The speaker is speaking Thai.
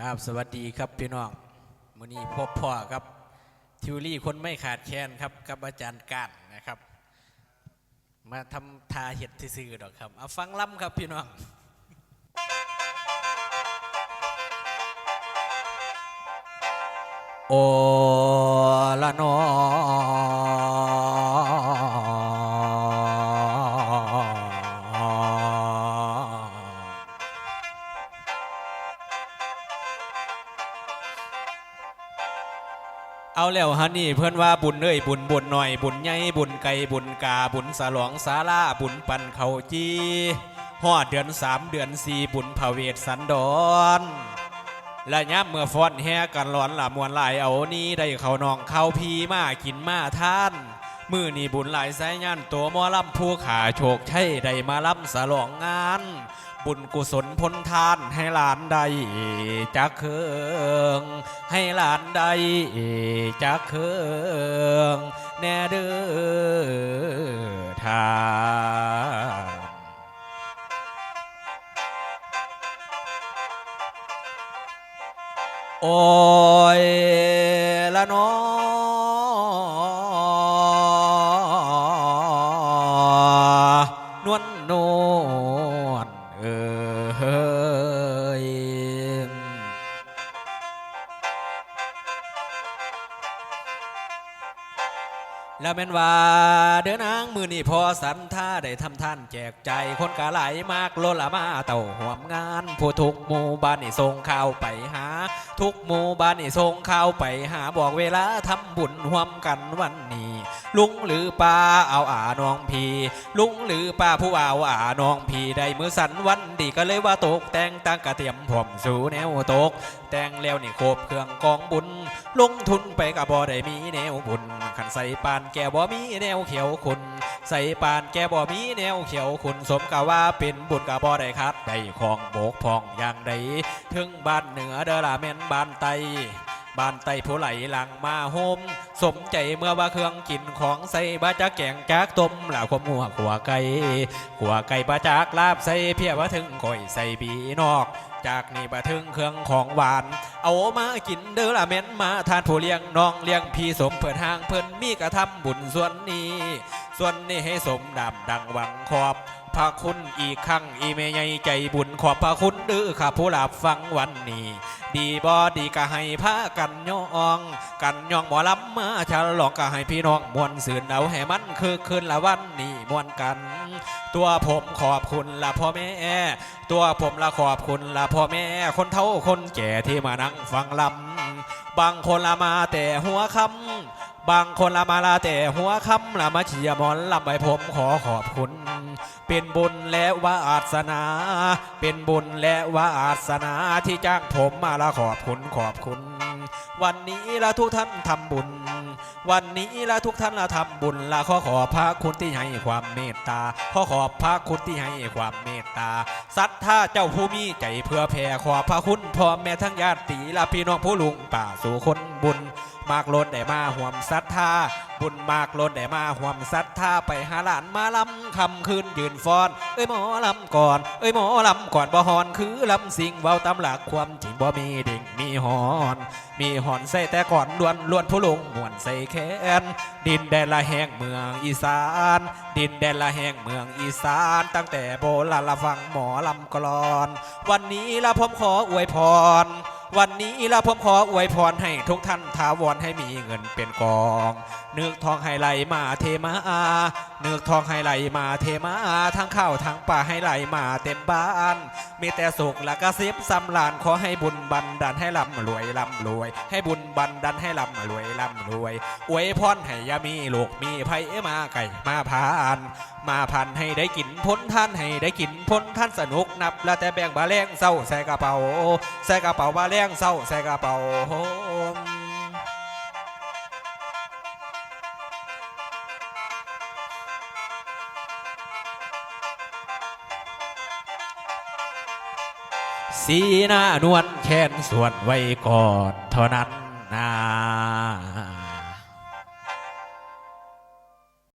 ครับสวัสดีครับพี่น้องมื้อนี้พบพ่อครับทิวรี่คนไม่ขาดแคลนครับกับอาจารย์การนะครับ มาทำทาเห็ดที่ซื้อดอกครับเอาฟังล่ำครับพี่น้องโอละนอ เอาแล้วฮะนี่เพื่อนว่าบุญเอ้ยบุญบุญหน่อยบุญใหญ่บุญไก่บุญกาบุญสลองสาลาบุญปันเขาจีหอดเดือนสามเดือนสี่บุญพระเวทสันดรและยับเมื่อฟ้อนแห่กันร้อนละมวนหลายเอานี้ได้เขานองเข้าพีมากินมาท่าน มือนี่บุญหลายสายงานตัวมอลำผู้ขาโชคชัยได้มาลำสลองงาน บุญกุศลพ้นทานให้หลานใดจักเคืองให้หลานใดจักเคืองแน่เด้อทานโอ้ยละน้อง นวลโนวลเออเฮ้ยแล้วแม่นว่าเดินนางมือนี่พอสันท่าได้ทำท่านแจกใจคนกะไหลมากล้นละมาเต่าห่วมงาน ผู้ทุกหมู่บ้านนี่ส่งข่าวไปหา ทุกหมู่บ้านนี่ส่งข่าวไปหาบอกเวลาทำบุญห่วมกันวันนี้ ลุงหรือป้าเอาอาน้องพีลุงหรือป้าผู้เอาอาน้องพีได้มือสันวันดีก็เลยว่าตกแต่งตั้งกระเทียมผมสู่แนวตก แต่งแล้วนี่โคบเครื่องกองบุญ ลงทุนไปกับบ่ได้มีแนวบุญขันใส่ปานแกบ่มีแนวเขียวคุณใส่ปานแกบ่มีแนวเขียวคุณสมกับว่าเป็นบุญกับบ่ได้คัดได้ของโบกพองอย่างใดถึงบ้านเหนือเดอละแมนบ้านไต บ้านไตผู้ไหลหลังมาโฮมสมใจเมื่อว่าเครื่องกินของใส่บาจากแกงจากต้มหล่าความหัวขัวไก่ขัวไก่บาจากลาบใส่เพียว่าถึงก่อยใส่บีนอกจากนี่บาถึงเครื่องของหวาน เอามากินเด้อละเม้นมาทานผู้เลี้ยงน้องเลี้ยงพี่สมเปิดห้างเพิ่นมีกระทำบุญส่วนนี้ ส่วนนี้ให้สมดำดังหวังขอบ พระคุณอีกครั้งอีเมยใหญ่ใจบุญขอบพระคุณเด้อข้าผู้หลับฟังวันนี้ ดีบอดีก็ให้พากันย่อง กันย่องหมอลำมาฉลองก็ให้พี่น้องมวนสื่นเอาให้มันคือคืนละวันนี้มวนกัน ตัวผมขอบคุณละพ่อแม่ ตัวผมละขอบคุณละพ่อแม่ คนเฒ่าคนแก่ที่มานั่งฟังลำบางคนละมาแต่หัวคำ บางคนละมาลาแต่หัวคำละมาเชียมอนลำไปผมขอขอบคุณ เป็นบุญและวาสนา เป็นบุญและวาสนาที่จ้างผมมาละขอบคุณขอบคุณ วันนี้ละทุกท่านทำบุญ วันนี้ละทุกท่านละทำบุญละขอขอบพระคุณที่ให้ความเมตตาขอขอบพระคุณที่ให้ความเมตตาศรัทธาเจ้าผู้มีใจเพื่อแผ่ขอบพระคุณพ่อแม่ทั้งญาติละพี่น้องผู้ลุงป่าสู่คนบุญ มากล้นได้มาห่วมศรัทธา บุญมากล้นได้มาห่วมศรัทธาไปหาหลานมาลำคำคืนยืนฟ้อน เอ้ยหมอลำก่อน เอ้ยหมอลำก่อนบ่ฮอนคือลำสิงเว้าตำหลักความจริงบ่มีดิ่งมีหอน มีหอนใส่แต่ก่อนล้วนล้วนผู้ลงมวนใส่แขนดินแดนละแห่งเมืองอีสาน ดินแดนละแห่งเมืองอีสาน ตั้งแต่โบราณละฟังหมอลำกลอน วันนี้ละผมขออวยพร วันนี้ละผมขออวยพรให้ทุกท่านทาวรให้มีเงินเป็นกองนึกทองให้ไหลมาเทมา นึกทองให้ไหลมาเทมาทั้งข้าวทั้งปลาให้ไหลมาเต็มบ้าน มีแต่สุขและกระซิบสำลานขอให้บุญบันดาลให้ร่ำรวยร่ำรวย ให้บุญบันดาลให้ร่ำรวยร่ำรวยอวยพรให้ยามีลูกมีไผมาไก่มาพานมาพันให้ได้กินพ้นท่านให้ได้กินพ้นท่านสนุกนับ แล้วแต่แบ่งบาแรงเศร้าใส่กระเป๋าใส่กระเป๋าบาแรงเศร้าใส่กระเป๋า สีหน้านวลแค้นส่วนไว้กอดเท่านั้นนา